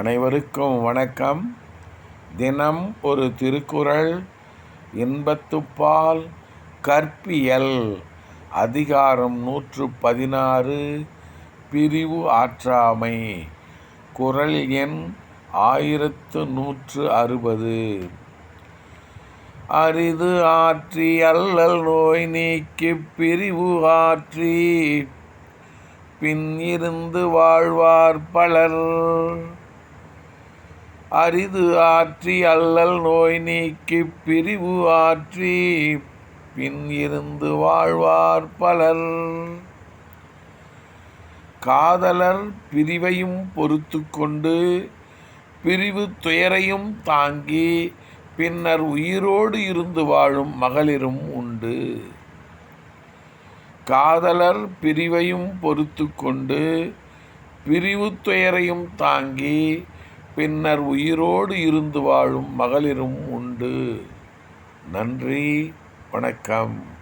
அனைவருக்கும் வணக்கம். தினம் ஒரு திருக்குறள் இன்பத்துப்பால் கற்பியல் அதிகாரம் நூற்று பதினாறு பிரிவு ஆற்றாமை குரல் எண் ஆயிரத்து நூற்று அறுபது. அரிது ஆற்றி அல்லல் நோய் நீக்கி பிரிவு ஆற்றி பின் இருந்து வாழ்வார் பலர். அரிது ஆற்றி அல்லல் நோய் நீக்கி பிரிவு ஆற்றி பின் இருந்து வாழ்வார் பலர். காதலர் பிரிவையும் பொறுத்து கொண்டு பிரிவு துயரையும் தாங்கி பின்னர் உயிரோடு இருந்து வாழும் மகளிரும் உண்டு. காதலர் பிரிவையும் பொறுத்து கொண்டு பிரிவு துயரையும் தாங்கி பின்னர் உயிரோடு இருந்து வாழும் மகளிரும் உண்டு. நன்றி வணக்கம்.